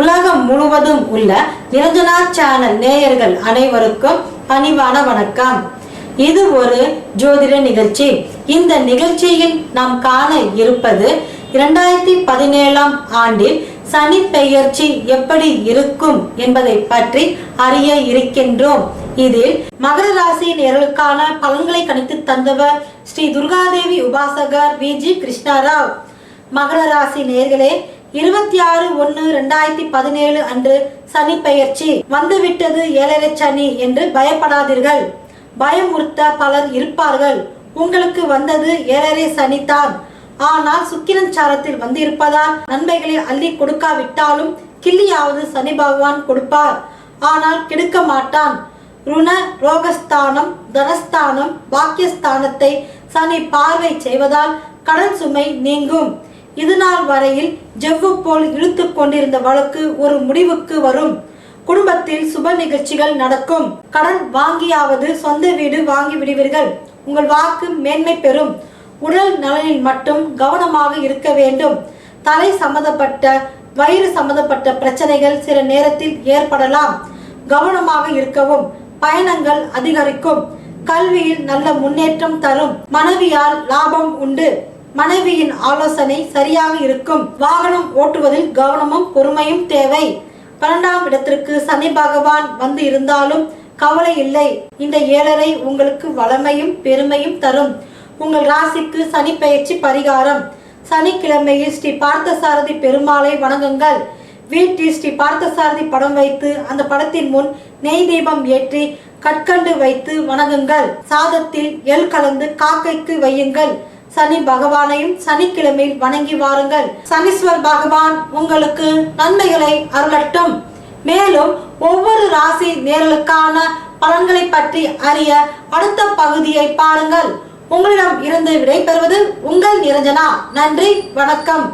உலகம் முழுவதும் உள்ள நிரஞ்சனா சேனல் நேயர்கள் அனைவருக்கும் பணிவான வணக்கம். இது ஒரு ஜோதிட நிகழ்ச்சி. இந்த நிகழ்ச்சியில் நாம் காண இருப்பது இரண்டாயிரத்தி பதினேழாம் ஆண்டில் சனி பெயர்ச்சி எப்படி இருக்கும் என்பதை பற்றி அறிய இருக்கின்றோம். இதில் மகர ராசி நேர்களுக்கான பலன்களை கணித்து தந்தவர் ஸ்ரீ துர்காதேவி உபாசகர் வி ஜி கிருஷ்ணாராவ். மகர ராசி நேர்களே இருபத்தி ஆறு ஒன்னு ரெண்டாயிரத்தி பதினேழு அன்று சனி பெயர்ச்சி வந்துவிட்டது ஏழரை சனி என்று பயப்படாதீர்கள். பயமுறுத்த பலர் இருப்பார்கள். உங்களுக்கு வந்தது ஏழரை சனிதான். ஆனால் சுக்கிரன் சாரத்தில் வந்து இருப்பதால் நன்மைகளை அள்ளி கொடுக்காவிட்டாலும் கிள்ளியாவது சனி பகவான் கொடுப்பார். ஆனால் கெடுக்க மாட்டான். ருண ரோகஸ்தானம் தனஸ்தானம் பாக்கியஸ்தானத்தை சனி பார்வை செய்வதால் கடன் சுமை நீங்கும். இது நாள் வரையில் ஜவ்வு போல் இழுத்து கொண்டிருந்த வழக்கு ஒரு முடிவுக்கு வரும். குடும்பத்தில் சுப நிகழ்ச்சிகள் நடக்கும். கடன் வாங்கியாவது சொந்த வீடு வாங்கி விடுவீர்கள். உங்கள் வாக்கு மேன்மை பெறும். உடல் நலனில் மட்டும் கவனமாக இருக்க வேண்டும். தலை சம்பந்தப்பட்ட வயிறு சம்பந்தப்பட்ட பிரச்சனைகள் சில நேரத்தில் ஏற்படலாம். கவனமாக இருக்கவும் பயணங்கள் அதிகரிக்கும். கல்வியில் நல்ல முன்னேற்றம் தரும். மனைவியால் லாபம் உண்டு. மனைவியின் ஆலோசனை சரியாக இருக்கும். வாகனம் ஓட்டுவதில் கவனமும் பொறுமையும் தேவை. பன்னெண்டாம் இடத்திற்கு சனி பகவான் வந்து இருந்தாலும் கவலை இல்லை. இந்த ஏழரை உங்களுக்கு வளமையும் பெருமையும் தரும். உங்கள் ராசிக்கு சனி பயிற்சி பரிகாரம். சனிக்கிழமையில் ஸ்ரீ பார்த்தசாரதி பெருமாளை வணங்குங்கள். வீட்டில் ஸ்ரீ பார்த்தசாரதி படம் வைத்து அந்த படத்தின் முன் நெய் தீபம் ஏற்றி கற்கண்டு வைத்து வணங்குங்கள். சாதத்தில் எள் கலந்து காக்கைக்கு வையுங்கள். சனி பகவானையும் சனிக்கிழமையில் வணங்கி வாருங்கள். சனீஸ்வர் பகவான் உங்களுக்கு நன்மைகளை அருளட்டும். மேலும் ஒவ்வொரு ராசி நேர்களுக்கான பலன்களை பற்றி அறிய அடுத்த பகுதியை பாருங்கள். உங்களிடம் இருந்து விடைபெறுவது உங்கள் நிரஞ்சனா. நன்றி வணக்கம்.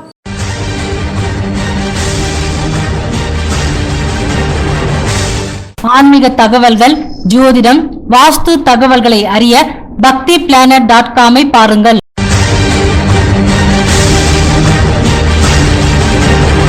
ஆன்மீக தகவல்கள் ஜோதிடம் வாஸ்து தகவல்களை அறிய பக்தி பிளானட் டாட் காமை பாருங்கள்.